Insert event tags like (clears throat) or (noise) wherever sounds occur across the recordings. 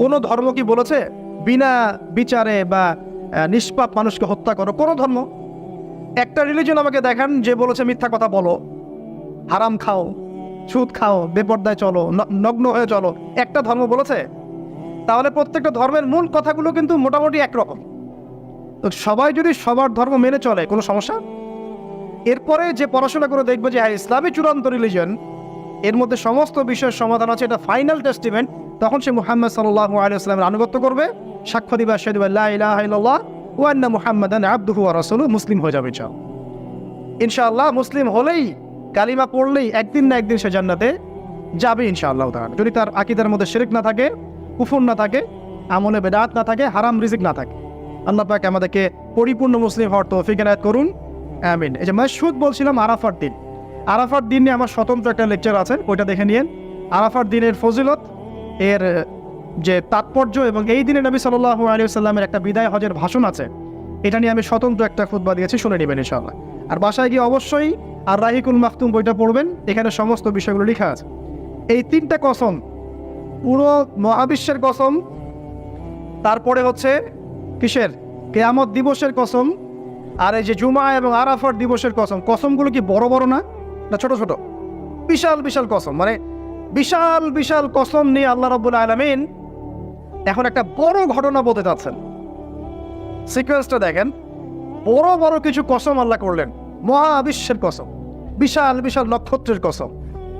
কোনো ধর্ম কি বলেছে? বিনা বিচারে বা নিষ্পাপ মানুষকে হত্যা করো, কোনো ধর্ম? একটা রিলিজন আমাকে দেখান যে বলেছে মিথ্যা কথা বলো। হারাম খাও, সুদ খাও, বেপর্দায় চলো নগ্ন হয়ে চলো। একটা ধর্ম বলেছে? তাহলে প্রত্যেকটা ধর্মের মূল কথাগুলো কিন্তু মোটামুটি একরকম। তো সবাই যদি সবার ধর্ম মেনে চলে, কোনো সমস্যা? এরপরে যে পড়াশোনা করে দেখবে যে হ্যাঁ ইসলামী চূড়ান্ত রিলিজন এর মধ্যে সমস্ত বিষয়ের সমাধান আছে। এটা ফাইনাল টেস্টিমেন্ট তখন সে মুহাম্মদ সাল্লাহ আলিয়াস্লামের আনুগত্য করবে। সাক্ষ্য দিবা শেদিব আল্লাহ ইলাহা ওয়ান্না মুহাম্মাদান আব্দুহু ওয়া রাসূলুহু। মুসলিম হয়ে যাবে ইনশাআল্লাহ। ইনশাআল্লাহ মুসলিম হলেই, কালিমা পড়লেই একদিন না একদিন সে জান্নাতে যাবে ইনশাআল্লাহ তাআলা। যদি তার আকীদার মধ্যে শিরক না থাকে, কুফর না থাকে, আমলে বেদাত না থাকে, হারাম রিজিক না থাকে। আল্লাহ পাক আমাদেরকে পরিপূর্ণ মুসলিম হওয়ার তৌফিক এনায়েত করুন। আমিন। এই যে মাসুদ বলছিলাম আরাফার দিন। আরাফার দিন নিয়ে আমার স্বতন্ত্র একটা লেকচার আছে, ওইটা দেখে নিয়েন। আরাফার দিনের ফজিলত, এর যে তাৎপর্য এবং এই দিনে নবী সাল্লাহ আলী সাল্লামের একটা বিদায় হজের ভাষণ আছে, এটা নিয়ে আমি স্বতন্ত্র একটা খুতবা দিয়েছি, শুনে নেবেন ইনশাআল্লাহ। আর বাসায় গিয়ে অবশ্যই আর রাহিকুল মাহতুম বইটা পড়বেন, এখানে সমস্ত বিষয়গুলো লেখা আছে। এই তিনটা কসম, পুরো মহাবিশ্বের কসম, তারপরে হচ্ছে কিসের? কেয়ামত দিবসের কসম, আর এই যে জুমা এবং আরাফার দিবসের কসম, কসমগুলো কি বড় বড় না? না, ছোট ছোট। বিশাল বিশাল কসম মানে বিশাল বিশাল কসম নিয়ে আল্লাহ রব্বুল আলমিন এখন একটা বড় ঘটনা বলতে চাচ্ছেন। সিকোয়েন্সটা দেখেন। বড় বড় কিছু কসম আল্লাহ করলেন। মহাবিশ্বের কসম। বিশাল বিশাল নক্ষত্রের কসম।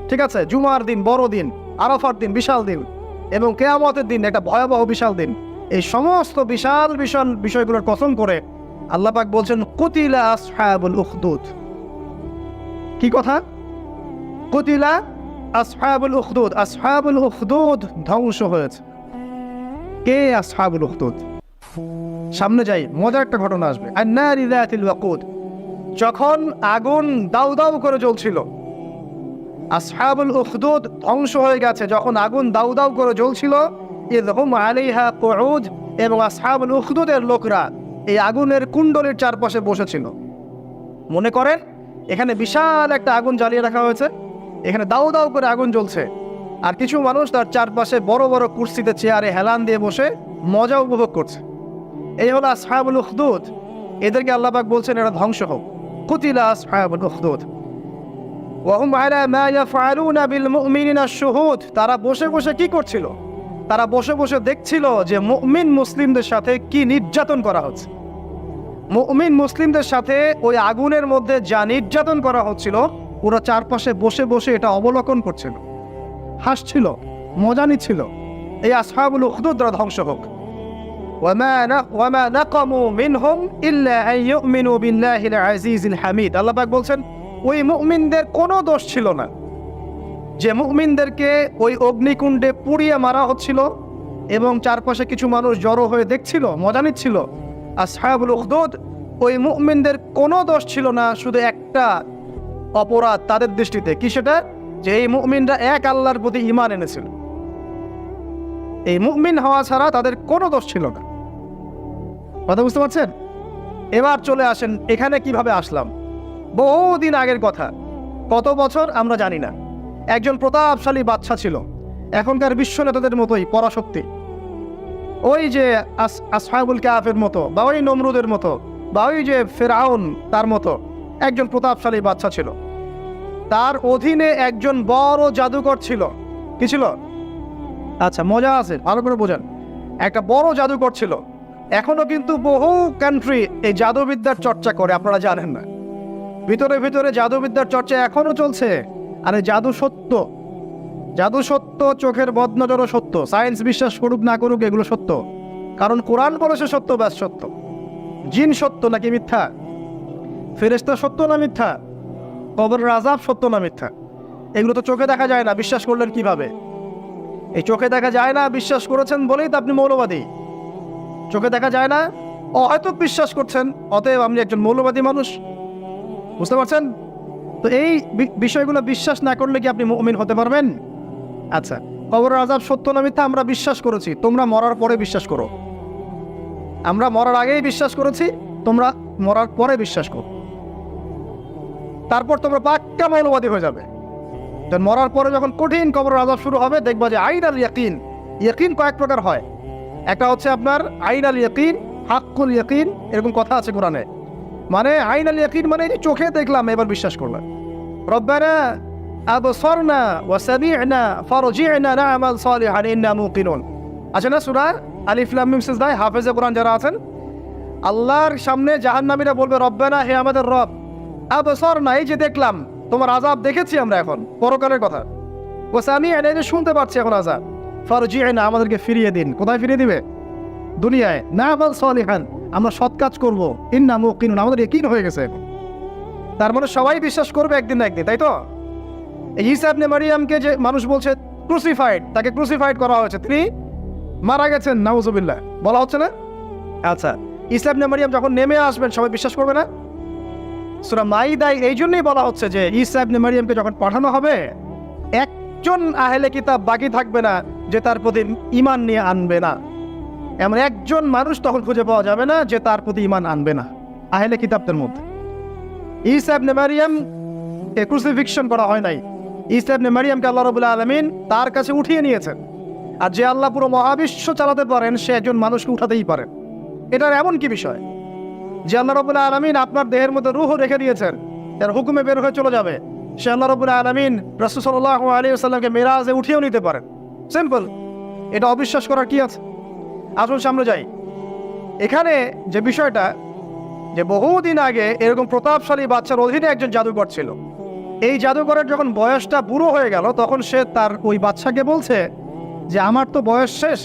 ঠিক আছে? জুমার দিন, বড় দিন, আরাফার দিন, বিশাল দিন, এবং কেয়ামতের দিন, একটা ভয়াবহ বিশাল দিন। এই সমস্ত বিশাল বিশাল বিষয়গুলোর কসম করে আল্লাহ পাক বলছেন, কুতিলা আসহাবুল উখদুদ। কি কথা? কুতিলা আসহাবুল উখদুদ আসহাবুল উখদুদ ধ্বংস হয়েছে। কে আসহাবুল উখদুদ? সামনে যাই, মজার একটা ঘটনা আসবে। আন্নারি যাতিল ওয়াকুদ, যখন আগুন দাউ দাউ করে জ্বলছিল, আসহাবুল উখদুদ ধ্বংস হয়ে গেছে। যখন আগুন দাউ দাউ করে জ্বলছিল ইদহুম আলাইহা কুউদ এবং আসহাবুল উখদুদের লোকরা এই আগুনের কুণ্ডলের চারপাশে বসেছিল। মনে করেন? এখানে বিশাল একটা আগুন জ্বালিয়ে রাখা হয়েছে। এখানে দাউ দাউ করে আগুন জ্বলছে। আর কিছু মানুষ তার চারপাশে বড় বড় কুর্সিতে, চেয়ারে হেলান দিয়ে বসে মজা উপভোগ করছে। এই হলো আসহাবুল উখদুদ। এদেরকে আল্লাহবাক বলছেন, এরা ধ্বংস হোক। কুতিলা আসহাবুল উখদুদ। ওয়াহুম আলা মা ইয়াফআলুনা বিল মুমিনিনা শুহুদ তারা বসে বসে কি করছিল? তারা বসে বসে দেখছিল যে মুমিন মুসলিমদের সাথে কি নির্যাতন করা হচ্ছে। মুমিন মুসলিমদের সাথে ওই আগুনের মধ্যে যা নির্যাতন করা হচ্ছিল, ওরা চারপাশে বসে বসে এটা অবলোকন করছিল। হাসছিল, মজা নিচ্ছিল। এই আসহাবুল উখদুদরা ধ্বংস হোক। আল্লাপাক বলছেন, ওই মুমিনদের কোনো দোষ ছিল না। যে মুমিনদেরকে ওই অগ্নিকুণ্ডে পুড়িয়ে মারা হচ্ছিল এবং চারপাশে কিছু মানুষ জড়ো হয়ে দেখছিল, মজা নিচ্ছিল আর সাহাবুল উখদুদ, ওই মুমিনদের কোনো দোষ ছিল না, শুধু একটা অপরাধ তাদের দৃষ্টিতে। কি সেটা? যে এই মুমিনরা এক আল্লাহর প্রতি ইমান এনেছিল। এই মুমিন হওয়া ছাড়া তাদের কোনো দোষ ছিল না। কথা বুঝতে পারছেন? এবার চলে আসেন, এখানে কীভাবে আসলাম? বহুদিন আগের কথা। কত বছর আমরা জানি না। একজন প্রতাপশালী বাচ্চা ছিল। এখনকার বিশ্ব নেতাদের মতোই পরাশক্তি। ওই যে আস আসহাবুল কাফের মতো বা ওই নমরুদের মতো বা ওই যে ফেরাউন তার মতো একজন প্রতাপশালী বাচ্চা ছিল। তার অধীনে একজন বড় জাদুকর ছিল। কি ছিল? আচ্ছা মজা আছে, ভালো করে বোঝান। একটা বড় জাদুকর ছিল। এখনও কিন্তু বহু কান্ট্রি এই জাদুবিদ্যার চর্চা করে, আপনারা জানেন না। ভিতরে ভিতরে জাদুবিদ্যার চর্চা এখনও চলছে। আরে জাদু সত্য। জাদু সত্য, চোখের বদনজরও সত্য। সায়েন্স বিশ্বাস করুক না করুক, এগুলো সত্য। কারণ কোরআন বলেছে সত্য, ব্যাস সত্য। জিন সত্য নাকি মিথ্যা? ফেরেস্তা সত্য না মিথ্যা? কবর আজাব সত্য না মিথ্যা? এগুলো তো চোখে দেখা যায় না, বিশ্বাস করলেন কীভাবে? এই চোখে দেখা যায় না, বিশ্বাস করেছেন বলেই তো আপনি মৌলবাদী। চোখে দেখা যায় না হয়তো বিশ্বাস করছেন, অতএব আপনি একজন মৌলবাদী মানুষ। বুঝতে পারছেন? তো এই বিষয়গুলো বিশ্বাস না করলে কি আপনি মুমিন হতে পারবেন? আচ্ছা কবরের আজাব সত্য না মিথ্যা আমরা বিশ্বাস করেছি, তোমরা মরার পরে বিশ্বাস করো। আমরা মরার আগেই বিশ্বাস করেছি, তোমরা মরার পরে বিশ্বাস করো। তারপর তোমরা পাক্কা মৌলবাদী হয়ে যাবে। মরার পরে যখন কঠিন কবরের আজাব শুরু হবে, দেখবা যে আইন আর ইয়াকিন, ইয়কিন কয়েক প্রকার হয়। একটা হচ্ছে আপনার আইন আল ইয়কিন, হাক্কুল ইয়কিন, এরকম কথা আছে কোরআনে। মানে আইন আল ইয়কিন মানে চোখে দেখলাম, এবার বিশ্বাস করলাম। রব্বানা আবসরনা ওয়া সামি'না ফারজি'না না'মাল সালিহান ইন্না মুকিনুন আছে না সূরা? আলিফ লাম মিম সিজদায় হাফেজে কোরআন যারা আছেন, আল্লাহর সামনে জাহান্নামীরা বলবে, রব্বানা, হে আমাদের রব, আবসরনা, এই যে দেখলাম, তোমার আজাব দেখেছি আমরা এখন, পরকালের কথা। ও সামি এই যে শুনতে পাচ্ছি এখন আজাব ফারজি'না আমাদেরকে ফিরিয়ে দিন। কোথায় ফিরিয়ে দিবে? দুনিয়ায়। না না'মাল সালিহান, আমরা সৎ কাজ করব। ইন্না মুকিনুন, আমাদের ইয়াকিন হয়ে গেছে তার মানে সবাই বিশ্বাস করবে একদিন না একদিন, তাই তো? ঈসা ইবনে মারিয়ামকে যে মানুষ বলছে ক্রুসিফাইড তাকে ক্রুসিফাইড করা হয়েছে। তিনি মারা গেছেন, নাউজুবিল্লাহ। বলা হচ্ছে না? আচ্ছা ঈসা ইবনে মারিয়াম যখন নেমে আসবেন, সবাই বিশ্বাস করবে না? সুরা মাইদাই এই জন্যই বলা হচ্ছে যে ঈসা ইবনে মারিয়ামকে যখন পাঠানো হবে, একজন আহেলে কিতাব বাকি থাকবে না যে তার প্রতি ইমান নিয়ে আনবে না। এমন একজন মানুষ তখন খুঁজে পাওয়া যাবে না যে তার প্রতি ইমান আনবে না, আহেলে কিতাবদের মধ্যে। ঈসা ইবনে মারিয়াম কে ক্রুসিফিকশন করা হয় নাই। ইবনে মারিয়ামকে আল্লাহ রবুল্লা আলমিন তার কাছে উঠিয়ে নিয়েছেন। আর যে আল্লাহ পুরো মহাবিশ্ব চালাতে পারেন, সে একজন মানুষকে উঠাতেই পারেন। এটার এমন কি বিষয়? যে আল্লাহ রবুল্লা আলমিন আপনার দেহের মধ্যে রুহ রেখে দিয়েছেন, তার হুকুমে বের হয়ে চলে যাবে। সে আল্লাহ রবুল্লা আলমিন রসুসল্লাহ আলী সাল্লামকে মেরাজে উঠিয়েও নিতে পারেন। সিম্পল। এটা অবিশ্বাস করার কি আছে? আসুন সামনে যাই। এখানে যে বিষয়টা, যে বহুদিন আগে এরকম প্রতাপশালী বাচ্চার অধীনে একজন জাদুঘর ছিল। এই জাদুঘরের যখন বয়সটা বুড়ো হয়ে গেল, তখন সে তার ওই বাচ্চাকে বলছে যে, আমার তো বয়স শেষ।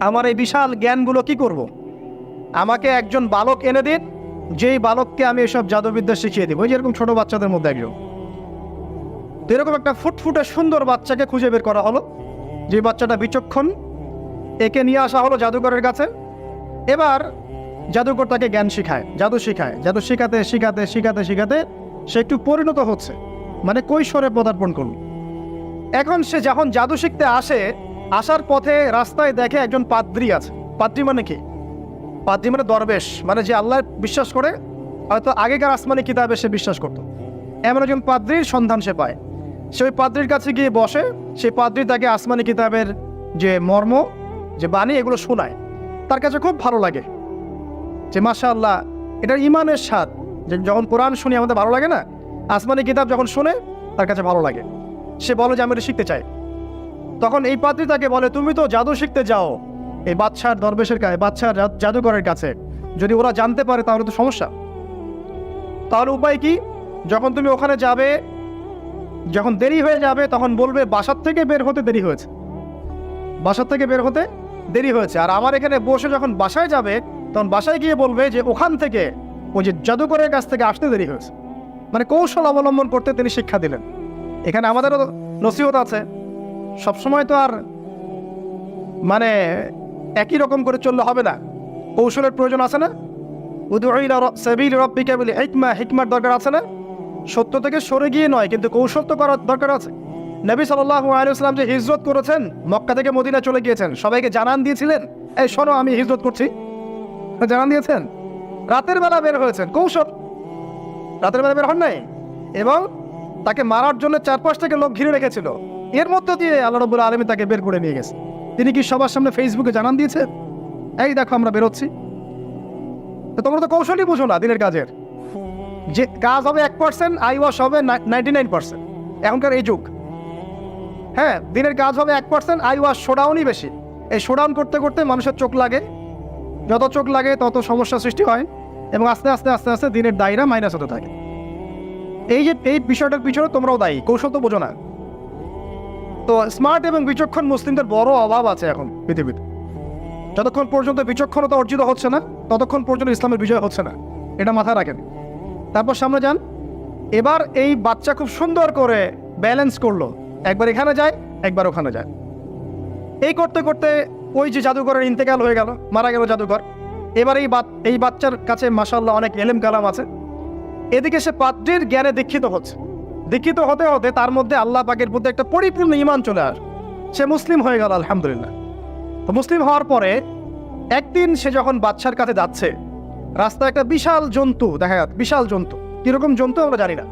আমার এই বিশাল জ্ঞানগুলো কি করব। আমাকে একজন বালক এনে দিন, যেই বালককে আমি এসব জাদুবিদ্যা শিখিয়ে দিব। যেরকম ছোট বাচ্চাদের মধ্যে একজন। তো এরকম একটা ফুটফুটে সুন্দর বাচ্চাকে খুঁজে বের করা হলো, যে বাচ্চাটা বিচক্ষণ। একে নিয়ে আসা হলো জাদুঘরের কাছে। এবার জাদুঘর তাকে জ্ঞান শিখায়, জাদু শিখায়, জাদু শিখাতে শিখাতে শিখাতে শিখাতে সে একটু পরিণত হচ্ছে। মানে কৈশোরে পদার্পণ করল। এখন সে যখন জাদু শিখতে আসে, আসার পথে রাস্তায় দেখে একজন পাদ্রি আছে। পাদ্রি মানে কি? পাদ্রি মানে দরবেশ মানে যে আল্লাহ বিশ্বাস করে, হয়তো আগেকার আসমানি কিতাবে সে বিশ্বাস করতো। এমন একজন পাদ্রির সন্ধান সে পায়। সে ওই পাদ্রির কাছে গিয়ে বসে, সেই পাদ্রি তাকে আসমানি কিতাবের যে মর্ম, যে বাণী, এগুলো শোনায়। তার কাছে খুব ভালো লাগে যে মাশা আল্লাহ এটার ইমানের স্বাদ যখন কোরআন শুনি আমাদের ভালো লাগে না, আসমানি কিতাব যখন শুনে তার কাছে ভালো লাগে। সে বলে যে, আমি এটা শিখতে চাই। তখন এই পাত্রী তাকে বলে, তুমি তো জাদু শিখতে যাও। এই বাচ্চার দরবেশের কাছে বাচ্চার জা- জাদুকরের কাছে। যদি ওরা জানতে পারে, তাহলে তো সমস্যা। তাহলে উপায় কি? যখন তুমি ওখানে যাবে, যখন দেরি হয়ে যাবে, তখন বলবে, বাসার থেকে বের হতে দেরি হয়েছে। বাসার থেকে বের হতে দেরি হয়েছে। আর আমার এখানে বসে যখন বাসায় যাবে, তখন বাসায় গিয়ে বলবে যে, ওখান থেকে ওই যে জাদুকরের কাছ থেকে আসতে দেরি হয়েছে। মানে কৌশল অবলম্বন করতে তিনি শিক্ষা দিলেন। এখানে আমাদেরও নসিহত আছে। সবসময় তো আর মানে একই রকম করে চললে হবে না। কৌশলের প্রয়োজন আছে না? উদুইলা সেবিল রব্বিকা বলে হিকমা হিকমার দরকার আছে না? সত্য থেকে সরে গিয়ে নয়, কিন্তু কৌশল তো করার দরকার আছে। নবী সাল্লাহ আলিয়াল্লাম যে হিজরত করেছেন, মক্কা থেকে মদিনা চলে গিয়েছেন, সবাইকে জানান দিয়েছিলেন, এই শোনো, আমি হিজরত করছি। জানান দিয়েছেন? রাতের বেলা বের হয়েছেন। কৌশল। রাতের বেলা বের হন নাই? এবং তাকে মারার জন্য চারপাশ থেকে লোক ঘিরে রেখেছিল। এর মধ্য দিয়ে আল্লাহ রবুল্লা আলমী তাকে বের করে নিয়ে গেছে। তিনি কি সবার সামনে ফেসবুকে জানান দিয়েছে? এই দেখো, আমরা বেরোচ্ছি। তো তোমরা তো কৌশলই বুঝো না দিনের কাজের। যে কাজ হবে এক পার্সেন্ট আই ওয়াশ হবে নাইনটি নাইন পার্সেন্ট এখনকার এই যুগ। হ্যাঁ দিনের কাজ হবে এক পার্সেন্ট আই ওয়াশ শোডাউনই বেশি। এই শোডাউন করতে করতে মানুষের চোখ লাগে। যত চোখ লাগে, তত সমস্যা সৃষ্টি হয়। এবং আস্তে আস্তে আস্তে আস্তে দিনের দায়রা মাইনাস হতে থাকে। এই যে, এই বিষয়টার পিছনে তোমরাও দায়ী, কৌশল তো বোঝো না। তো স্মার্ট এবং বিচক্ষণ মুসলিমদের বড় অভাব আছে এখন পৃথিবীতে। যতক্ষণ পর্যন্ত বিচক্ষণতা অর্জিত হচ্ছে না, ততক্ষণ পর্যন্ত ইসলামের বিজয় হচ্ছে না। এটা মাথায় রাখেন। তারপর সামনে যান। এবার এই বাচ্চা খুব সুন্দর করে ব্যালেন্স করল। একবার এখানে যায়, একবার ওখানে যায়। এই করতে করতে ওই যে জাদুঘরের ইন্তেকাল হয়ে গেল, মারা গেল জাদুঘর। এবার এই এই বাচ্চার কাছে মাসাল্লাহ অনেক এলেম কালাম আছে। এদিকে সে পাত্রের জ্ঞানে দীক্ষিত হচ্ছে। দীক্ষিত হতে হতে তার মধ্যে আল্লাহ পাকের প্রতি একটা পরিপূর্ণ ইমান চলে আস, সে মুসলিম হয়ে গেল, আলহামদুলিল্লাহ। তো মুসলিম হওয়ার পরে একদিন সে যখন বাচ্চার কাছে যাচ্ছে, রাস্তায় একটা বিশাল জন্তু দেখা যাচ্ছে, বিশাল জন্তু। কীরকম জন্তু আমরা জানি না।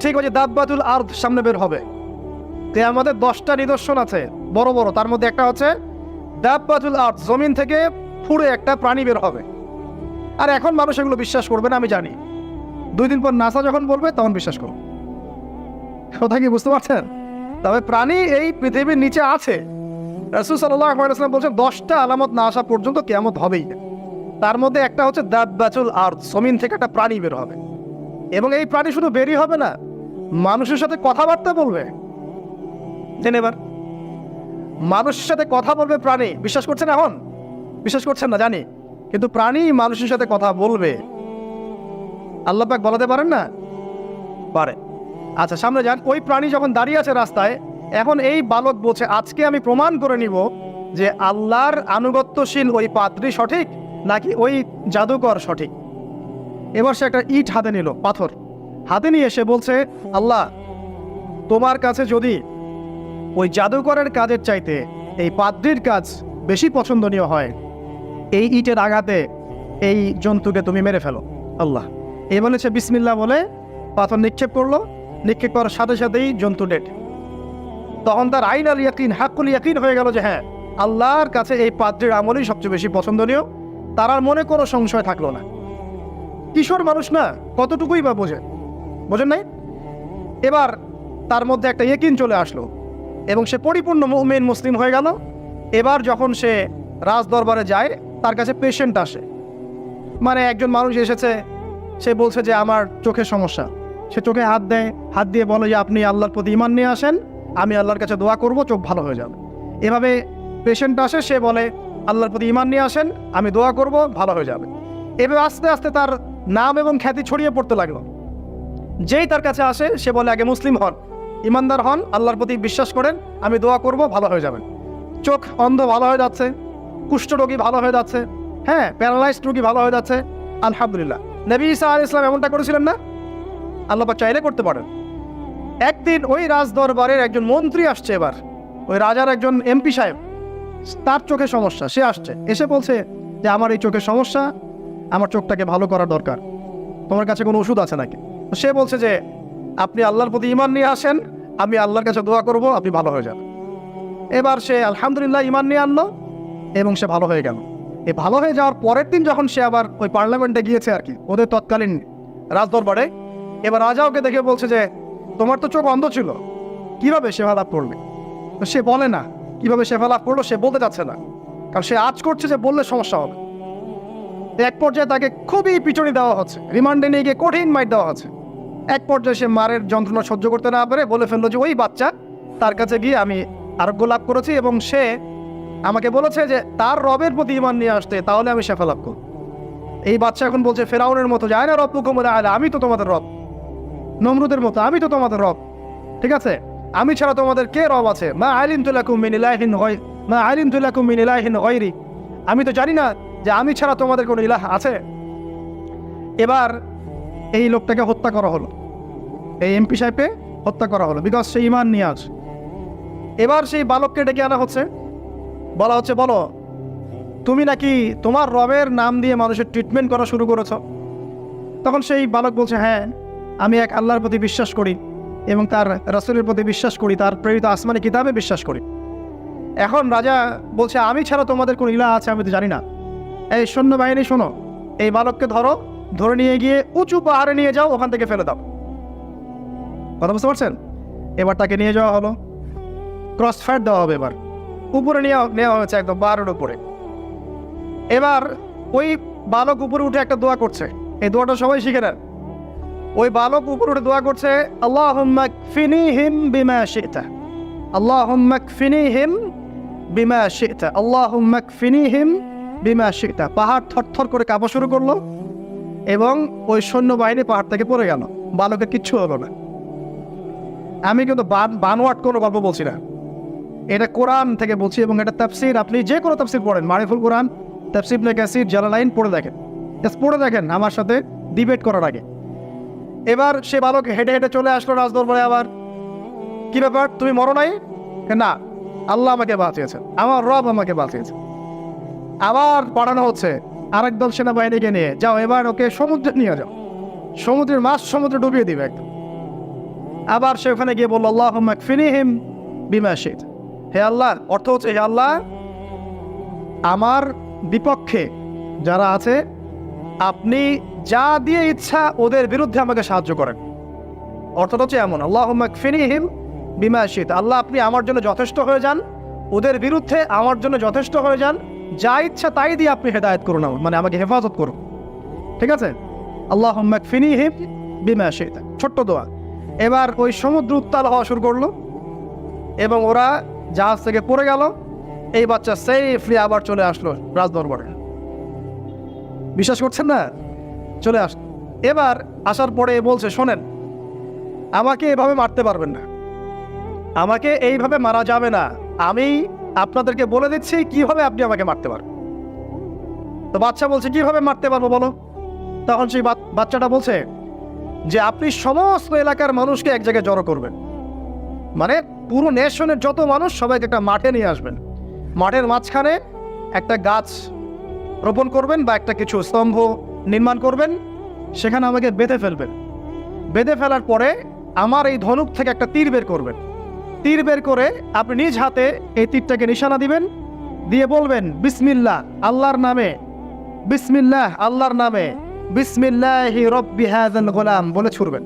ঠিক আছে দাব্বাতুল আর্থ সামনে বের হবে। তে আমাদের দশটা নিদর্শন আছে, বড় বড়। তার মধ্যে একটা হচ্ছে দাব্বাতুল আর্থ জমিন থেকে ফুড়ে একটা প্রাণী বের হবে। আর এখন মানুষ এগুলো বিশ্বাস করবে না, আমি জানি। দুই দিন পর নাসা যখন বলবে, তখন বিশ্বাস করো। কথা কি বুঝতে পারছেন? তবে প্রাণী এই পৃথিবীর নিচে আছে। রাসুল সাল্লাম বলছেন, দশটা আলামত না আসা পর্যন্ত কেমত হবেই। না। তার মধ্যে একটা হচ্ছে দাব্বাতুল আর্থ জমিন থেকে একটা প্রাণী বের হবে। এবং এই প্রাণী শুধু বেরই হবে না, মানুষের সাথে কথাবার্তা বলবে। জেনে এবার। মানুষের সাথে কথা বলবে প্রাণী, বিশ্বাস করছেন এখন? বিশ্বাস করছেন না জানি। কিন্তু প্রাণী মানুষের সাথে কথা বলবে, আল্লাহ পাক বলাতে পারেন না? পারে। আচ্ছা সামনে যান। ওই প্রাণী যখন দাঁড়িয়ে আছে রাস্তায়, এখন এই বালক বলছে, আজকে আমি প্রমাণ করে নিব যে আল্লাহর আনুগত্যশীল ওই পাত্রী সঠিক নাকি ওই জাদুকর সঠিক। এবার সে একটা ইট হাতে নিল, পাথর। হাতে নিয়ে সে বলছে, আল্লাহ, তোমার কাছে যদি ওই জাদুকরের কাজের চাইতে এই পাদ্রির কাজ বেশি পছন্দনীয় হয় এই ইটের আঘাতে এই জন্তুকে তুমি মেরে ফেলো। আল্লাহ। এই বলেছে বিসমিল্লা বলে পাথর নিক্ষেপ করল। নিক্ষেপ করার সাথে সাথেই জন্তু ডেট তখন তার আইন আর ইয়াকিন, হাক্কুল ইয়াকিন হয়ে গেল যে হ্যাঁ আল্লাহর কাছে এই পাত্রের আমলই সবচেয়ে বেশি পছন্দনীয়। তার আর মনে কোনো সংশয় থাকল না। কিশোর মানুষ না, কতটুকুই বা বোঝে? বোঝেন নাই? এবার তার মধ্যে একটা ইয়েকিন চলে আসলো এবং সে পরিপূর্ণ মেন মুসলিম হয়ে গেল। এবার যখন সে রাজ দরবারে যায় তার কাছে পেশেন্ট আসে। মানে একজন মানুষ এসেছে, সে বলছে যে, আমার চোখের সমস্যা। সে চোখে হাত দেয়, হাত দিয়ে বলে যে, আপনি আল্লাহর প্রতি ইমান নিয়ে আসেন, আমি আল্লাহর কাছে দোয়া করব, চোখ ভালো হয়ে যাবে। এভাবে পেশেন্ট আসে, সে বলে, আল্লাহর প্রতি ইমান নিয়ে আসেন, আমি দোয়া করব, ভালো হয়ে যাবে। এভাবে আস্তে আস্তে তার নাম এবং খ্যাতি ছড়িয়ে পড়তে লাগল। যেই তার কাছে আসে, সে বলে, আগে মুসলিম হন ইমানদার হন, আল্লাহর প্রতি বিশ্বাস করেন, আমি দোয়া করব, ভালো হয়ে যাবেন চোখ অন্ধ, ভালো হয়ে যাচ্ছে। কুষ্ঠরোগী ভালো হয়ে যাচ্ছে। হ্যাঁ প্যারালাইজড রোগী ভালো হয়ে যাচ্ছে। আলহামদুলিল্লাহ। নবী ইসা আল ইসলাম এমনটা করেছিলেন না? আল্লাহ চাইলে করতে পারেন। একদিন ওই রাজ দরবারের একজন মন্ত্রী আসছে এবার। ওই রাজার একজন এমপি সাহেব। তার চোখে সমস্যা, সে আসছে। এসে বলছে যে, আমার এই চোখের সমস্যা, আমার চোখটাকে ভালো করার দরকার। তোমার কাছে কোনো ওষুধ আছে নাকি? সে বলছে যে, আপনি আল্লাহর প্রতি ইমান নিয়ে আসেন। আমি আল্লাহর কাছে দোয়া করব, আপনি ভালো হয়ে যান এবার সে আলহামদুলিল্লাহ ইমান নিয়ে আনলো। এবং সে ভালো হয়ে গেল। এই ভালো হয়ে যাওয়ার পরের দিন যখন সে আবার ওই পার্লামেন্টে গিয়েছে আর কি, ওদের তৎকালীন রাজদরবারে, এবার রাজা ওকে দেখে বলছে যে, তোমার তো চোখ অন্ধ ছিল, কীভাবে সেবা লাভ করলে? তো সে বলে না, কীভাবে সেবা লাভ করল সে বলতে যাচ্ছে না, কারণ সে আজ করছে যে বললে সমস্যা হবে। এক পর্যায়ে তাকে খুবই পিটনি দেওয়া হচ্ছে, রিমান্ডে নিয়ে গিয়ে কঠিন মাইট দেওয়া হচ্ছে। এক পর্যায়ে সে মারের যন্ত্রণা সহ্য করতে না পারে বলে ফেলল যে, ওই বাচ্চা, তার কাছে গিয়ে আমি আরোগ্য লাভ করেছি এবং সে আমাকে বলেছে যে তার রবের প্রতি ইমান নিয়ে আসতে, তাহলে আমি শেফা লাভ করব। এই বাচ্চা এখন বলছে, ফেরাউনের মতো, যায় না রব কুকুমরে আলে আমি তো তোমাদের রব। নমরুদের মতো, আমি তো তোমাদের রব। ঠিক আছে? আমি ছাড়া তোমাদের কে রব আছে? মা আলিম তুলাকুম মিন হয় মা আলিম তুলাকুম মিন গয়রি আমি তো জানি না যে আমি ছাড়া তোমাদের কোনো ইলাহ আছে? এবার এই লোকটাকে হত্যা করা হলো। এই এমপি সাহেবকে হত্যা করা হলো বিকজ সে ইমান নিয়ে আস। এবার সেই বালককে ডেকে আনা হচ্ছে। বলা হচ্ছে, বলো, তুমি নাকি তোমার রবের নাম দিয়ে মানুষের ট্রিটমেন্ট করা শুরু করেছ? তখন সেই বালক বলছে হ্যাঁ আমি এক আল্লাহর প্রতি বিশ্বাস করি এবং তার রাসুলের প্রতি বিশ্বাস করি, তার প্রেরিত আসমানি কিতাবে বিশ্বাস করি। এখন রাজা বলছে, আমি ছাড়া তোমাদের কোনো ইলা আছে, আমি তো জানি না। এই সৈন্যবাহিনী, শোনো, এই বালককে ধরো, ধরে নিয়ে গিয়ে উঁচু পাহাড়ে নিয়ে যাও, ওখান থেকে ফেলে দাও। কথা বুঝতে পারছেন? এবার তাকে নিয়ে যাওয়া হলো। ক্রস ফায়ার দেওয়া হবে এবার। উপরে নেওয়া হয়েছে একদম বারোর উপরে। এবার ওই বালক উপরে উঠে একটা দোয়া করছে। এই দোয়াটা সবাই শিখে নেন। ওই বালক উপরে উঠে দোয়া করছে আল্লাহ ফিনি হিম বিমা শিতা। আল্লাহ ফিনি আল্লাহ ফিনি হিম বিমা শিতা। পাহাড় থরথর করে কাঁপা শুরু করল এবং ওই সৈন্যবাহিনী পাহাড় থেকে পড়ে গেল। বালকের কিচ্ছু হলো না। আমি কিন্তু বান- বানোয়াট কোনো গল্প বলছি না। এটা কোরআন থেকে বলছি এবং এটা তাফসির। আপনি যে কোনো তাফসির পড়েন, মারিফুল কোরআন, তাফসির ক্যাসির জালালাইন পড়ে দেখেন। জাস্ট পড়ে দেখেন আমার সাথে ডিবেট করার আগে। এবার সে বালক হেঁটে হেঁটে চলে আসলো রাজদরবারে আবার। কি ব্যাপার? তুমি মরো নাই? না, আল্লাহ আমাকে বাঁচিয়েছে। আমার রব আমাকে বাঁচিয়েছে। আবার পাঠানো হচ্ছে আরেক দল সেনাবাহিনীকে নিয়ে। যাও, এবার ওকে সমুদ্রে নিয়ে যাও। সমুদ্রের মাছ সমুদ্রে ডুবিয়ে দিবে একদম। আবার সে ওখানে গিয়ে বলল আল্লাহ ফিনিহিম বিমা শীত। হে আল্লাহ, অর্থ হচ্ছে হে আল্লাহ, আমার বিপক্ষে যারা আছে, আপনি যা দিয়ে ইচ্ছা ওদের বিরুদ্ধে আমাকে সাহায্য করেন। অর্থটা হচ্ছে এমন আল্লাহ ফিনিহিম বিমা শীত। আল্লাহ, আপনি আমার জন্য যথেষ্ট হয়ে যান, ওদের বিরুদ্ধে আমার জন্য যথেষ্ট হয়ে যান, যা ইচ্ছা তাই দিয়ে আপনি হেদায়ত করুন আমার মানে আমাকে হেফাজত করুন। ঠিক আছে? আল্লাহ ফিনিহিম বিমা শীত। ছোট্ট দোয়া। এবার ওই সমুদ্র উত্তাল হওয়া শুরু করল, এবং ওরা জাহাজ থেকে পড়ে গেল। এই বাচ্চা সেফলি আবার চলে আসলো রাজদরবারে। বিশ্বাস করছেন না? চলে আস এবার আসার পরে বলছে, শোনেন, আমাকে এভাবে মারতে পারবেন না। আমাকে এইভাবে মারা যাবে না। আমি আপনাদেরকে বলে দিচ্ছি কীভাবে আপনি আমাকে মারতে পারবেন। তো বাচ্চা বলছে, কীভাবে মারতে পারব বলো? তখন সেই বাচ্চাটা বলছে যে, আপনি সমস্ত এলাকার মানুষকে এক জায়গায় জড়ো করবেন। মানে পুরো নেশনের যত মানুষ সবাইকে একটা মাঠে নিয়ে আসবেন। মাঠের মাঝখানে একটা গাছ রোপণ করবেন বা একটা কিছু স্তম্ভ নির্মাণ করবেন, সেখানে আমাকে বেঁধে ফেলবেন। বেঁধে ফেলার পরে আমার এই ধনুক থেকে একটা তীর বের করবেন। তীর বের করে আপনি নিজ হাতে এই তীরটাকে নিশানা দিবেন, দিয়ে বলবেন, বিসমিল্লাহ, আল্লাহর নামে, বিসমিল্লাহ, আল্লাহর নামে, বিসমিল্লাহি রব্বি হাযাল গোলাম বলে ছুড়বেন।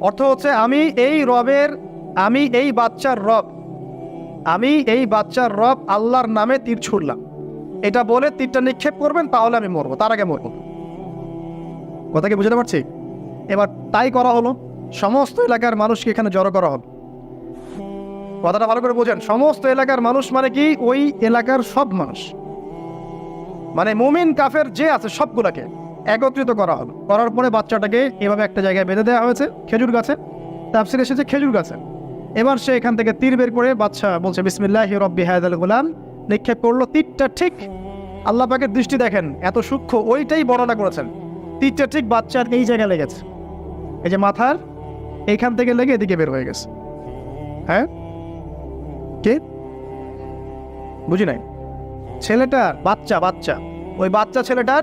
অর্থ হচ্ছে আমি এই রবের, আমি এই বাচ্চার রব। আমি এই বাচ্চার রব আল্লাহর নামে তীর ছুড়লাম। এটা বলে তীরটা নিক্ষেপ করবেন, তাহলে আমি মরবো, তার আগে মরবো। কথা কি বুঝতে পারছি? এবার তাই করা হলো, সমস্ত এলাকার মানুষকে এখানে জড়ো করা হলো। কথাটা ভালো করে বোঝেন, সমস্ত এলাকার মানুষ মানে কি? ওই এলাকার সব মানুষ। মানে মুমিন, কাফের যে আছে সবগুলাকে একত্রিত করা হলো। করার পরে বাচ্চাটাকে এভাবে একটা জায়গায় বেঁধে দেওয়া হয়েছে, খেজুর গাছে। তাপসির এসেছে খেজুর গাছে। এবার সে এখান থেকে তীর বের করে বাচ্চা বলছে, বিসমিল্লাহ রব্বি হায়দাল গোলাম। নিক্ষেপ করল তীরটা ঠিক। আল্লাহ পাকের দৃষ্টি দেখেন, এত সূক্ষ্ম, ওইটাই বর্ণনা করেছেন। তীরটা ঠিক বাচ্চার এই জায়গায় লেগেছে। এই যে মাথার, এইখান থেকে লেগে এদিকে বের হয়ে গেছে। হ্যাঁ? কে? বুঝি নাই। ছেলেটার বাচ্চা বাচ্চা। ওই বাচ্চা ছেলেটার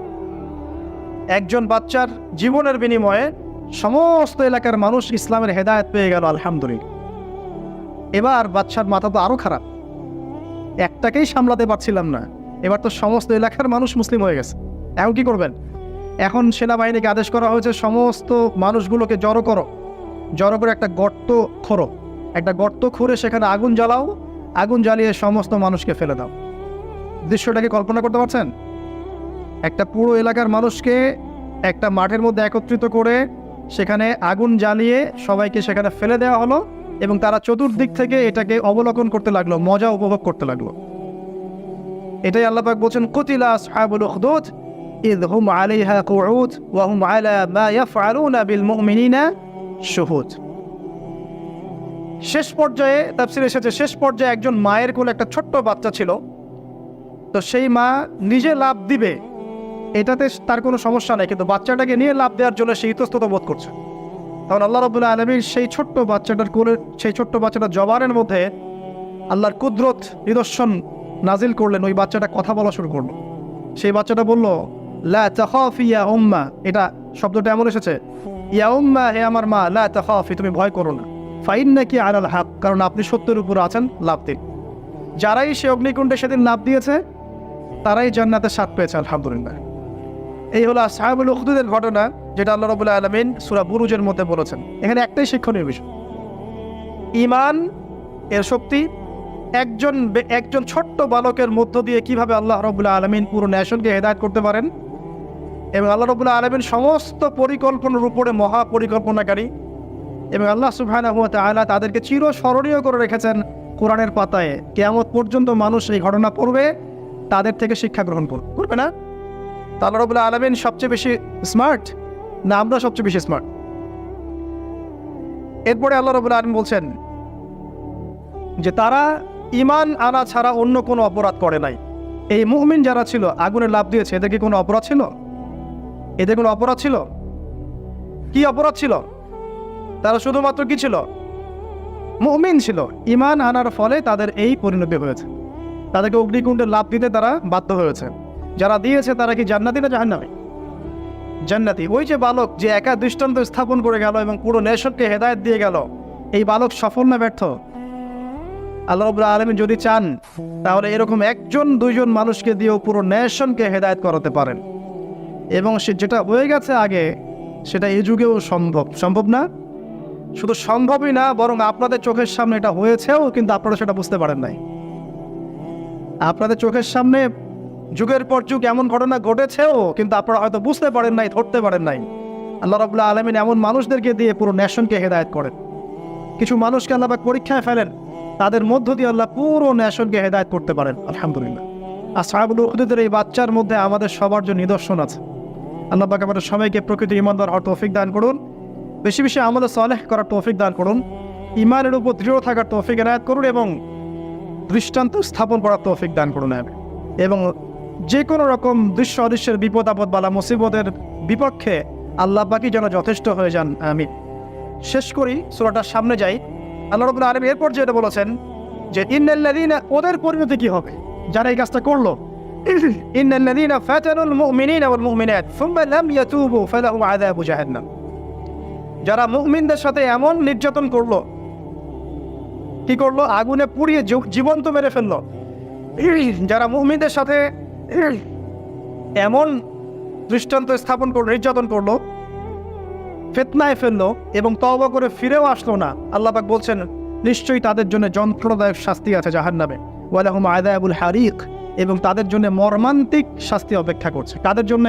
একজন বাচ্চার জীবনের বিনিময়ে সমস্ত এলাকার মানুষ ইসলামের হেদায়েত পেয়ে গেল, আলহামদুলিল্লাহ। এবার বাচ্চার মাথা তো আরও খারাপ। একটাকেই সামলাতে পারছিলাম না। এবার তো সমস্ত এলাকার মানুষ মুসলিম হয়ে গেছে। এখন কি করবেন? এখন সেনাবাহিনীকে আদেশ করা হয়েছে, সমস্ত মানুষগুলোকে জড়ো করো। জড়ো করে একটা গর্ত খোরো একটা গর্ত খুঁড়ে সেখানে আগুন জ্বালাও। আগুন জ্বালিয়ে সমস্ত মানুষকে ফেলে দাও। দৃশ্যটাকে কল্পনা করতে পারছেন? একটা পুরো এলাকার মানুষকে একটা মাঠের মধ্যে একত্রিত করে সেখানে আগুন জ্বালিয়ে সবাইকে সেখানে ফেলে দেওয়া হলো এবং তারা চতুর্দিক থেকে এটাকে অবলোকন করতে লাগলো মজা উপভোগ করতে লাগলো এটাই আল্লাপাক বলছেন কুতিলা আসহাবুল উখদুদ إذ هم عليها قعود وهم على ما يفعلون بالمؤمنين شهود শেষ পর্যায়ে তাফসির এসেছে শেষ পর্যায়ে একজন মায়ের কোলে একটা ছোট্ট বাচ্চা ছিল তো সেই মা নিজে লাভ দিবে এটাতে তার কোনো সমস্যা নেই, কিন্তু বাচ্চাটাকে নিয়ে লাভ দেওয়ার জন্য সে ইতস্তত বোধ করছে। তখন আল্লাহ রবুল্লাহ আলমীর সেই ছোট্ট বাচ্চাটার কোলে, সেই ছোট্ট বাচ্চাটার জবানের মধ্যে আল্লাহর কুদরত নিদর্শন নাজিল করলেন, ওই বাচ্চাটা কথা বলা শুরু করল। সেই বাচ্চাটা বলল, লা ইয়া এটা শব্দটা এমন এসেছে, ইয়া হে আমার মা, লা তুমি ভয় করো না। ফাইন নাকি আলাল হাক, কারণ আপনি সত্যের উপর আছেন, লাভ দিন। যারাই সে অগ্নিকুণ্ডে সেদিন লাভ দিয়েছে, তারাই জান্নাতের স্বাদ পেয়েছে, আলহামদুলিল্লাহ। এই হলো সাহাবুল উখদুদের ঘটনা, যেটা আল্লাহ রবুল্লাহ আলমিন সুরা বুরুজের মধ্যে বলেছেন। এখানে একটাই শিক্ষণীয় বিষয়। ইমান এর শক্তি, একজন একজন ছোট্ট বালকের মধ্য দিয়ে কীভাবে আল্লাহ রবুল্লাহ আলমিন পুরো ন্যাশনকে হেদায়ত করতে পারেন, এবং আল্লাহ রবুল্লাহ আলমিন সমস্ত পরিকল্পনার উপরে মহা পরিকল্পনাকারী এবং আল্লাহ সুবহানাহু ওয়া তাআলা তাদেরকে চিরস্মরণীয় করে রেখেছেন কোরআনের পাতায়। কেয়ামত পর্যন্ত মানুষ এই ঘটনা পড়বে, তাদের থেকে শিক্ষা গ্রহণ করবে না? তা আল্লাহ রবুল্লাহ আলমিন সবচেয়ে বেশি স্মার্ট না, আমরা সবচেয়ে বেশি স্মার্ট এরপরে আল্লাহ রবুল্লাহ আলম বলছেন যে, তারা ইমান আনা ছাড়া অন্য কোনো অপরাধ করে নাই। এই মুহমিন যারা ছিল, আগুনে লাভ দিয়েছে, এদের কি কোনো অপরাধ ছিল? এদের কোনো অপরাধ ছিল? কি অপরাধ ছিল? তারা শুধুমাত্র কি ছিল? মুমিন ছিল। ইমান আনার ফলে তাদের এই পরিণতি হয়েছে। তাদেরকে অগ্নিকুণ্ডে লাভ দিতে তারা বাধ্য হয়েছে। যারা দিয়েছে তারা কি জান্নাতি না জাহান্নামী? জান্নাতি। ওই যে বালক যে একা দৃষ্টান্ত স্থাপন করে গেল এবং পুরো নেশনকে হেদায়েত দিয়ে গেল, এই বালক সফল না ব্যর্থ? আল্লাহ রবুল্লা আলমী যদি চান, তাহলে এরকম একজন, দুইজন মানুষকে দিয়েও পুরো নেশনকে হেদায়ত করাতে পারেন। এবং সে যেটা হয়ে গেছে আগে, সেটা এই যুগেও সম্ভব। সম্ভব না? শুধু সম্ভবই না, বরং আপনাদের চোখের সামনে এটা হয়েছেও, কিন্তু আপনারা সেটা বুঝতে পারেন নাই। আপনাদের চোখের সামনে যুগের পর যুগ এমন ঘটনা ঘটেছেও কিন্তু আপনারা হয়তো বুঝতে পারেন নাই, ধরতে পারেন নাই। আল্লাহ রাবুল্লাহ আলমিন এমন মানুষদেরকে দিয়ে পুরো নেশনকে হেদায়ত করেন। কিছু মানুষকে আল্লাহ পরীক্ষায় ফেলেন, তাদের মধ্য দিয়ে আল্লাহ পুরো নেশনকে হেদায়ত করতে পারেন, আলহামদুলিল্লাহ। আর সাহাবুল উহুদের এই বাচ্চার মধ্যে আমাদের সবার জন্য নিদর্শন আছে। আল্লাহ পাক আমাদের সবাইকে প্রকৃতি ইমানদার হওয়ার তৌফিক দান করুন। বেশি বেশি আমাদের সলেহ করার তৌফিক দান করুন। ইমানের উপর দৃঢ় থাকার তৌফিক এনায়ত করুন এবং দৃষ্টান্ত স্থাপন করার তৌফিক দান করুন এবং যে কোনো রকম দৃশ্য অদৃশ্যের বিপদ, আপদ বালা মুসিবতের বিপক্ষে আল্লাহ পাকি যেন যথেষ্ট হয়ে যান। আমি শেষ করি, সুরাটার সামনে যাই। আল্লাহ রবুল্লা আলম এরপর যেটা বলেছেন যে ইন্নাল্লাদিনা ওদের পরিণতি কি হবে? যারা এই কাজটা করল। (clears throat) ইন্নাল্লাদিনা ফাতানুল মুমিনিনা ওয়াল মুমিনাত, সুম্মা লাম ইয়াতুবু আযাবু জাহান্নাম। যারা মুমিনদের সাথে এমন নির্যাতন করল, কি করল? আগুনে পুড়িয়ে জীবন্ত মেরে ফেলল। (clears throat) যারা মুমিনদের সাথে এমন দৃষ্টান্ত স্থাপন করল, নির্যাতন করল, ফেতনায় ফেলল এবং তওবা করে ফিরেও আসলো না। আল্লাহ পাক বলছেন, নিশ্চয়ই তাদের জন্য যন্ত্রণাদায়ক শাস্তি আছে জাহান নামে ওয়ালাহুম আদায়াবুল হারিক এবং তাদের জন্য মর্মান্তিক শাস্তি অপেক্ষা করছে। তাদের জন্য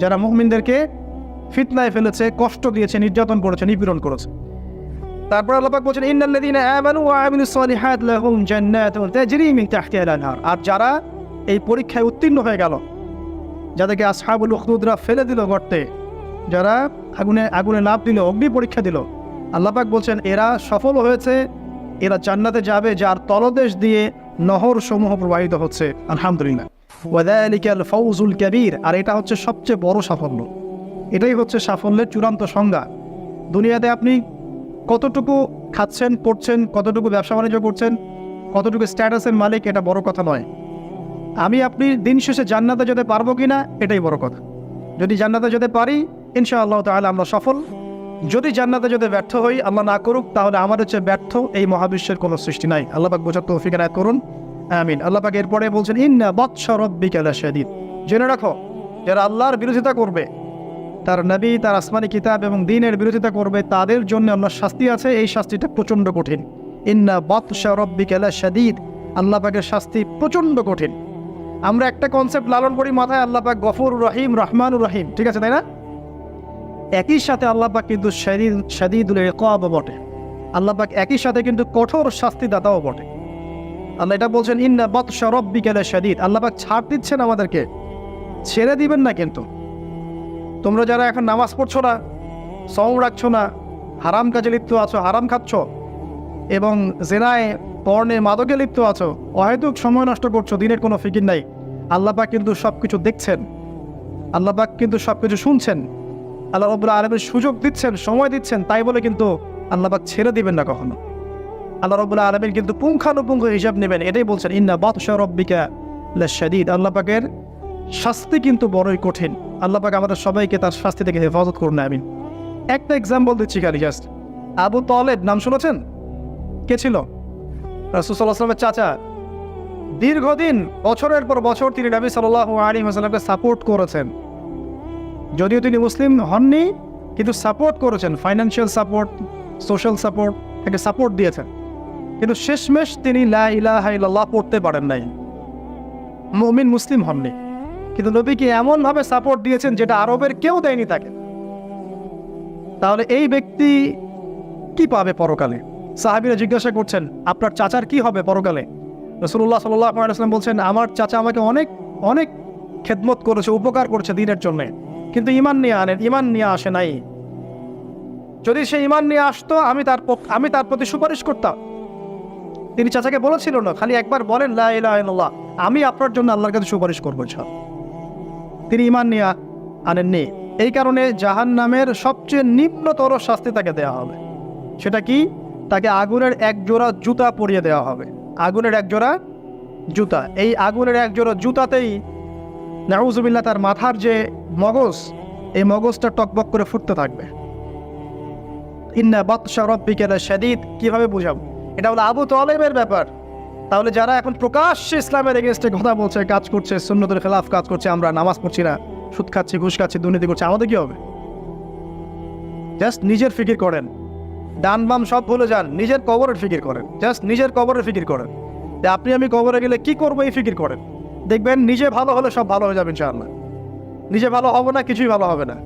যারা মুহমিনদেরকে ফিতনায় ফেলেছে, কষ্ট দিয়েছে, নির্যাতন করেছে, নিপীড়ন করেছে। তারপর আল্লাহ পাক বলছেন, ইন্নাল্লাযীনা আমানু ওয়া আমিলুস সালিহাত লাহুম জান্নাতুন তাজরি মিন তাহতিহা আর যারা এই পরীক্ষায় উত্তীর্ণ হয়ে গেল। যাদেরকে আসহাবুল উখদুদরা ফেলে দিল গর্তে, যারা আগুনে আগুনে লাভ দিল, অগ্নি পরীক্ষা দিল। আল্লাপাক বলছেন, এরা সফল হয়েছে, এরা জান্নাতে যাবে, যার তলদেশ দিয়ে নহর সমূহ প্রবাহিত হচ্ছে। আলহামদুলিল্লাহ। ফৌজুল কবির, আর এটা হচ্ছে সবচেয়ে বড় সাফল্য। এটাই হচ্ছে সাফল্যের চূড়ান্ত সংজ্ঞা। দুনিয়াতে আপনি কতটুকু খাচ্ছেন, পড়ছেন, কতটুকু ব্যবসা বাণিজ্য করছেন, কতটুকু স্ট্যাটাসের মালিক, এটা বড় কথা নয়। আমি আপনি দিন শেষে জান্নাতে যেতে পারব কি না এটাই বড় কথা। যদি জান্নাতে যেতে পারি, ইনশাআল্লাহ তাহলে আমরা সফল। যদি জান্নাতে যদি ব্যর্থ হই, আল্লাহ না করুক, তাহলে আমার হচ্ছে ব্যর্থ এই মহাবিশ্বের কোনো সৃষ্টি নাই। আল্লাহ পাক বোঝার তৌফিক এনায়ত করুন। আমিন। আল্লাহ পাক এরপরে বলছেন, ইন্না বৎস রব্বিকালা শাদীদ জেনে রাখো, যারা আল্লাহর বিরোধিতা করবে, তার নবী, তার আসমানি কিতাব এবং দিনের বিরোধিতা করবে, তাদের জন্য আল্লাহর শাস্তি আছে, এই শাস্তিটা প্রচণ্ড কঠিন। ইন্না বৎসা রব্বিকালা শাদীদ আল্লাহ পাকের শাস্তি প্রচণ্ড কঠিন। আমরা একটা কনসেপ্ট লালন করি মাথায়, আল্লাহ পাক গফুর রহিম, রহমানুর রহিম। ঠিক আছে, তাই না? একই সাথে আল্লাহ পাক কিন্তু শাদীদ, শাদীদুল ইকাব বটে। আল্লাহ পাক একই সাথে কিন্তু কঠোর শাস্তিদাতাও বটে। আল্লাহ এটা বলছেন, ইন্না বৎসা রব্বিকালা শাদীদ। আল্লাহ পাক ছাড় দিচ্ছেন আমাদেরকে। ছেড়ে দিবেন না কিন্তু। তোমরা যারা এখন নামাজ পড়ছো না সম রাখছো না, হারাম কাজে লিপ্ত আছো, হারাম খাচ্ছ, এবং জেনায় পর্ণে মাদকে লিপ্ত আছো। অহেতুক সময় নষ্ট করছ, দিনের কোনো ফিকির নাই। আল্লাপাক কিন্তু সব কিছু দেখছেন। আল্লাপাক কিন্তু সব কিছু শুনছেন। আল্লাহ রবুল্লা আলমের সুযোগ দিচ্ছেন, সময় দিচ্ছেন, তাই বলে কিন্তু আল্লাপাক ছেড়ে দিবেন না কখনো। আল্লাহ রবুল্লা আলমের কিন্তু পুঙ্খানুপুঙ্খ হিসাব নেবেন, এটাই বলছেন, ইন্না বাদশাহ রব্বিকা শাদিদ আল্লাপাকের শাস্তি কিন্তু বড়ই কঠিন। আল্লাহ পাক আমাদের সবাইকে তার শাস্তি থেকে হেফাজত করুন, আমিন। একটা এক্সাম্পল দিচ্ছি খালি জাস্ট আবু তলেব, নাম শুনেছেন? কে ছিল? রাসুসাল্লাহামের চাচা, দীর্ঘদিন, বছরের পর বছর তিনি নবী সাল্লাহ আলী হাসালামকে সাপোর্ট করেছেন। যদিও তিনি মুসলিম হননি, কিন্তু সাপোর্ট করেছেন ফাইন্যান্সিয়াল সাপোর্ট সোশ্যাল সাপোর্ট তাকে সাপোর্ট দিয়েছেন। কিন্তু শেষমেশ তিনি লা ইলাহা ইল্লাল্লাহ পড়তে পারেন নাই। মুমিন মুসলিম হননি। কিন্তু নবীকে এমনভাবে সাপোর্ট দিয়েছেন যেটা আরবের কেউ দেয়নি তাকে। তাহলে এই ব্যক্তি কি পাবে পরকালে? সাহাবিরা জিজ্ঞাসা করছেন, আপনার চাচার কি হবে পরকালে? রসুল্লাহ সাল্লাম বলছেন, আমার চাচা আমাকে অনেক অনেক খেদমত করেছে, উপকার করেছে দিনের জন্য। কিন্তু ইমান নিয়ে আনেন ইমান নিয়ে আসে নাই। যদি সে ইমান নিয়ে আসতো, আমি তার আমি তার প্রতি সুপারিশ করতাম। তিনি চাচাকে বলেছিল না, খালি একবার বলেন, লা ইলাহা ইল্লাল্লাহ, আমি আপনার জন্য আল্লাহর কাছে সুপারিশ করব, ইনশাআল্লাহ। তিনি ইমান নিয়ে আনেননি। এই কারণে জাহান নামের সবচেয়ে নিম্নতর শাস্তি তাকে দেওয়া হবে। সেটা কি? তাকে আগুনের এক জোড়া জুতা পরিয়ে দেওয়া হবে। আগুনের এক জোড়া জুতা। এই আগুনের এক জোড়া জুতাতেই নাউজুবিল্লাহ তার মাথার যে মগজ, এই মগজটা টকবক করে ফুটতে থাকবে। ইন্না বাদশা রব্বিকের শাদিদ কীভাবে বুঝাবো? এটা হলো আবু তলেবের ব্যাপার। তাহলে যারা এখন প্রকাশ্যে ইসলামের এগেনস্টে কথা বলছে, কাজ করছে, সুন্নতের খেলাফ কাজ করছে, আমরা নামাজ পড়ছি না, সুদ খাচ্ছি, ঘুষ খাচ্ছি, দুর্নীতি করছি, আমাদের কি হবে? জাস্ট নিজের ফিকির করেন। ডান বাম সব ভুলে যান, নিজের কবরের ফিকির করেন জাস্ট নিজের কবরের ফিকির করেন। যে আপনি, আমি কবরে গেলে কি করব এই ফিকির করেন? দেখবেন নিজে ভালো হলে সব ভালো হয়ে যাবে ইনশাআল্লাহ। নিজে ভালো হবে না, কিছুই ভালো হবে না।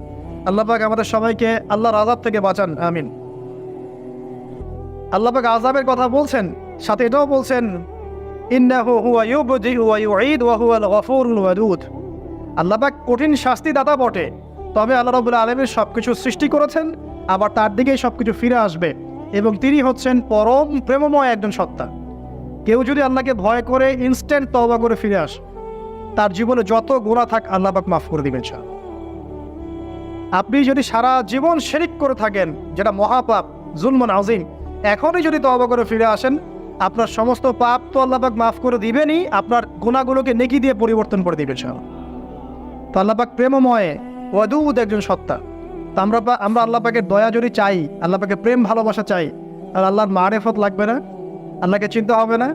আল্লাহ পাক আমাদের সবাইকে আল্লাহর আজাব থেকে বাঁচান, আমিন। আল্লাহ পাক আজাবের কথা বলছেন, সাথে এটাও বলছেন আল্লাহ পাক কঠিন শাস্তি দাতা বটে, তবে আল্লাহ রাব্বুল আলামিন সবকিছু সৃষ্টি করেছেন আবার তার দিকেই সবকিছু ফিরে আসবে এবং তিনি হচ্ছেন পরম প্রেমময় একজন সত্তা। কেউ যদি আল্লাহকে ভয় করে ইনস্ট্যান্ট তওবা করে ফিরে আসে, তার জীবনে যত গোড়া থাক আল্লাহ পাক মাফ করে দিবেন ইনশাআল্লাহ। আপনি যদি সারা জীবন শেরিক করে থাকেন, যেটা মহাপাপ জুলমন আজিম এখনই যদি তওবা করে ফিরে আসেন, আপনার সমস্ত পাপ তো আল্লাপাক মাফ করে দিবেনই, আপনার গুণাগুলোকে নেকি দিয়ে পরিবর্তন করে দিবেন সব তো আল্লাপাক প্রেমময়, ওয়াদুদ একজন সত্তা। তো আমরা আমরা আল্লাপাকের দয়া যদি চাই আল্লাপাকে প্রেম ভালোবাসা চাই, আর আল্লাহর মারেফত লাগবে না, আল্লাহকে চিন্তা হবে না,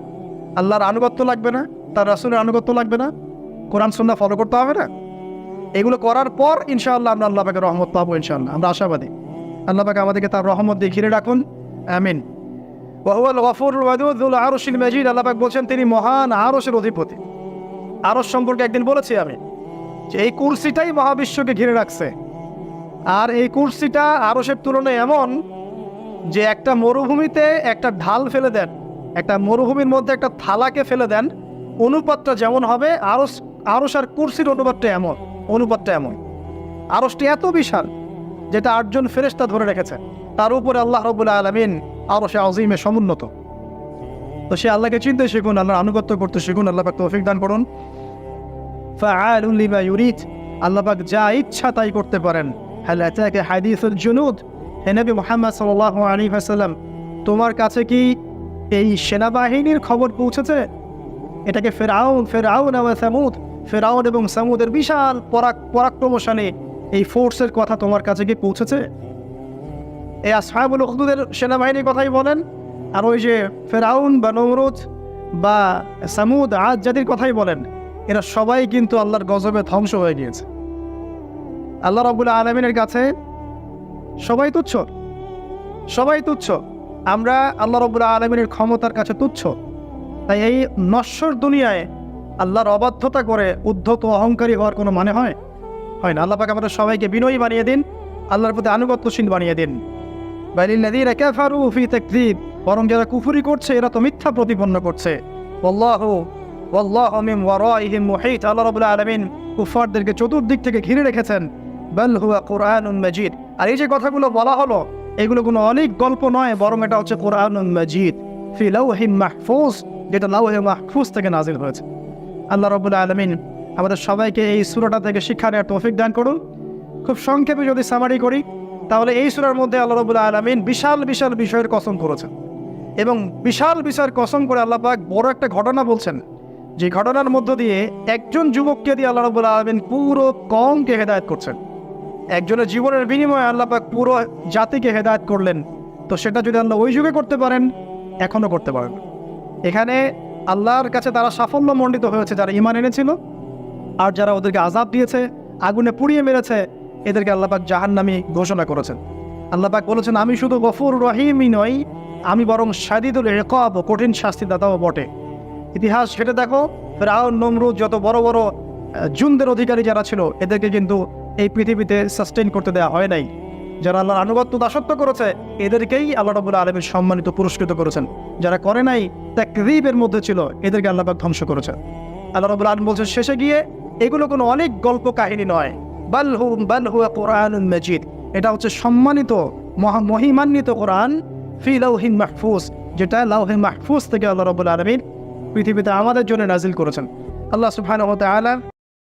আল্লাহর আনুগত্য লাগবে না, তার রাসুলের আনুগত্য লাগবে না, কোরআন সন্ধ্যা ফলো করতে হবে না। এগুলো করার পর ইনশাআল্লাহ আমরা আল্লাহ পাকে রহমত পাবো ইনশাআল্লাহ, আমরা আশাবাদী। আল্লাহ পাকে আমাদেরকে তার রহমত দিয়ে ঘিরে রাখুন, আমিন। ওয়াহুয়াল গফুরুল ওয়াদুদুল আরশিল মাজিদ, আল্লাহ পাক বলছেন, তিনি মহান আরশের অধিপতি। আরশ সম্পর্কে একদিন বলেছি আমি, যে এই কুরসিটাই মহাবিশ্বকে ঘিরে রাখছে। আর এই কুরসিটা আরশের তুলনায় এমন যে একটা মরুভূমিতে একটা ঢাল ফেলে দেন, একটা মরুভূমির মধ্যে একটা থালাকে ফেলে দেন, অনুপাতটা যেমন হবে আরস আরস আর কুরসির অনুপাতটা এমন অনুপাতটা এমন। আরসটি এত বিশাল যেটা আটজন ফেরেশতা ধরে রেখেছে, তার উপরে আল্লাহ রবুল্লা আলমিন আরও সে আজিমে সমুন্নত। তো সে আল্লাহকে চিনতে শিখুন, আল্লাহর আনুগত্য করতে শিখুন, আল্লাহ পাক তৌফিক দান করুন। ইউরিদ, আল্লাহ পাক যা ইচ্ছা তাই করতে পারেন। হাল আতাকা হাদিসুল জুনুদ হে নবী মুহাম্মদ সাল্লাল্লাহু আলাইহি ওয়াসাল্লাম তোমার কাছে কি এই সেনাবাহিনীর খবর পৌঁছেছে? এটাকে ফেরাউন ফেরাউন এবং সামুদ, ফেরাউন এবং সামুদের বিশাল পরাক, পরাক্রমশালী এই ফোর্সের কথা তোমার কাছে কি পৌঁছেছে? এই আসহাবুল উখদুদের সেনাবাহিনীর কথাই বলেন, আর ওই যে ফেরাউন বা নমরুদ বা সামুদ, আজ জাতির কথাই বলেন, এরা সবাই কিন্তু আল্লাহর গজবে ধ্বংস হয়ে গিয়েছে। আল্লাহ রবুল্লা আলমিনের কাছে সবাই তুচ্ছ। সবাই তুচ্ছ। আমরা আল্লাহ রবুল্লা আলমিনের ক্ষমতার কাছে তুচ্ছ। তাই এই নশ্বর দুনিয়ায় আল্লাহর অবাধ্যতা করে উদ্ধত অহংকারী হওয়ার কোনো মানে হয়? হয় না। আল্লাহ পাক আমাদের সবাইকে বিনয়ী বানিয়ে দিন, আল্লাহর প্রতি আনুগত্যশীল বানিয়ে দিন। ফি বরং যারা কুফুরি করছে, এরা তো মিথ্যা প্রতিপন্ন করছে। আল্লাহ রাব্বুল আলামিন কুফারদেরকে চতুর্দিক থেকে ঘিরে রেখেছেন। বাল হুয়া কুরআনুন মাজিদ। আর এই যে কথাগুলো বলা হলো, এগুলো কোনো অনেক গল্প নয়, বরং এটা হচ্ছে কোরআনুন মাজিদ। ফি লাউহিম মাহফুজ, যেটা লাউহে মাহফুজ থেকে নাজিল হয়েছে। আল্লাহ রবুল্লা আলমিন আমাদের সবাইকে এই সুরাটা থেকে শিক্ষা নেওয়ার তৌফিক দান করুন। খুব সংক্ষেপে যদি সামারি করি, তাহলে এই সুরার মধ্যে আল্লাহ রবুল্লা আলমিন বিশাল বিশাল বিষয়ের কসম করেছেন। এবং বিশাল বিষয়ের কসম করে আল্লাহ বড় একটা ঘটনা বলছেন। যে ঘটনার মধ্য দিয়ে একজন যুবককে দিয়ে আল্লাহ রবুল্লা আলমিন পুরো কমকে হেদায়ত করছেন। একজনের জীবনের বিনিময়ে আল্লাহ পাক পুরো জাতিকে হেদায়ত করলেন। তো সেটা যদি আল্লাহ ওই যুগে করতে পারেন, এখনও করতে পারেন। এখানে আল্লাহর কাছে তারা সাফল্য মণ্ডিত হয়েছে, যারা ইমান এনেছিল, আর যারা ওদেরকে আজাব দিয়েছে, আগুনে পুড়িয়ে মেরেছে, এদেরকে আল্লাপাক জাহান্নামি ঘোষণা করেছেন। আল্লাপাক বলেছেন, আমি শুধু গফুর রহিমই নই, আমি বরং সাদিদুল রেকব কঠিন শাস্তিদাতাও বটে। ইতিহাস সেটা দেখো, ফেরাউন, নমরুদ যত বড় বড় জুনদের অধিকারী যারা ছিল, এদেরকে কিন্তু এই পৃথিবীতে সাস্টেইন করতে দেওয়া হয় নাই। যারা আল্লাহর আনুগত্য দাসত্ব করেছে, এদেরকেই আল্লাহ রবুল্লা আলমীর সম্মানিত পুরস্কৃত করেছেন। যারা করে নাই, তাকরিবের মধ্যে ছিল, এদেরকে আল্লাহবাক ধ্বংস করেছে আল্লাহ রবুল্লা আলম বলছেন, শেষে গিয়ে এগুলো কোনো অনেক গল্প কাহিনী নয়। বাল হু, বাল হুয়া কোরআন মজিদ। এটা হচ্ছে সম্মানিত, মহা মহিমান্বিত কোরআন, ফি লাউহিন মাহফুজ, যেটা লাউহে মাহফুজ থেকে আল্লাহ রবুল আলমিন পৃথিবীতে আমাদের জন্য নাজিল করেছেন। আল্লাহ তাআলা